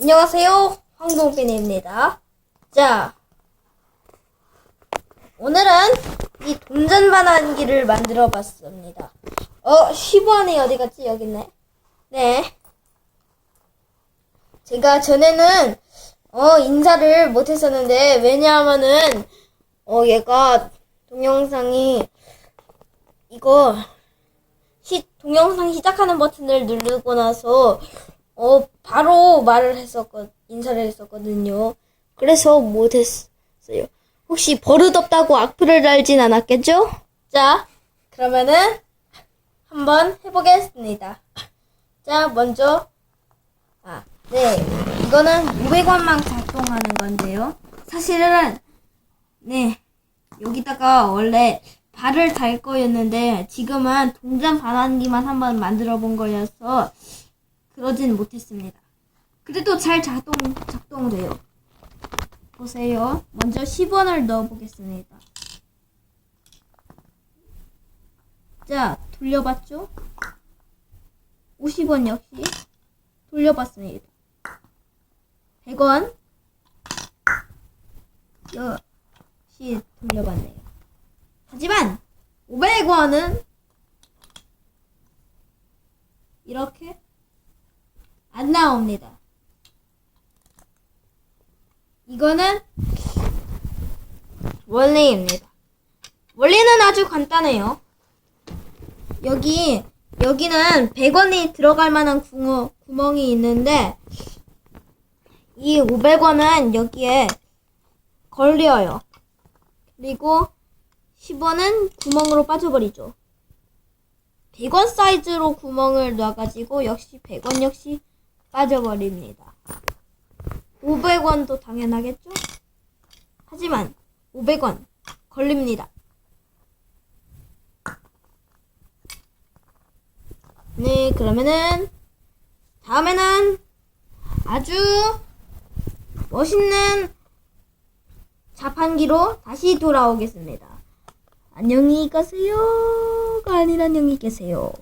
안녕하세요. 황동빈입니다. 자, 오늘은 이 동전 반환기를 만들어 봤습니다. 어, 15안에 어디 갔지? 여기 있네. 네. 제가 전에는, 어, 인사를 못 했었는데, 왜냐하면은, 어, 얘가 동영상이, 이거, 시, 동영상 시작하는 버튼을 누르고 나서, 어, 바로 말을 했었거, 인사를 했었거든요. 그래서 못했어요. 혹시 버릇없다고 악플을 달진 않았겠죠? 자, 그러면은, 한번 해보겠습니다. 자, 먼저, 아, 네. 이거는 500원만 작동하는 건데요. 사실은, 네. 여기다가 원래 발을 달 거였는데, 지금은 동전 반환기만 한번 만들어 본 거여서, 그러진 못했습니다. 그래도 잘 작동, 작동돼요. 보세요. 먼저 10원을 넣어보겠습니다. 자, 돌려봤죠? 50원 역시 돌려봤습니다. 100원 역시 돌려봤네요. 하지만 500원은 이렇게 안 나옵니다. 이거는 원리입니다. 원리는 아주 간단해요. 여기 여기는 100원이 들어갈 만한 구멍, 구멍이 있는데 이 500원은 여기에 걸려요. 그리고 10원은 구멍으로 빠져버리죠. 100원 사이즈로 구멍을 놔가지고 역시 100원 역시 빠져버립니다. 500원도 당연하겠죠? 하지만 500원 걸립니다. 네, 그러면은 다음에는 아주 멋있는 자판기로 다시 돌아오겠습니다. 안녕히 가세요가 아니라 안녕히 계세요.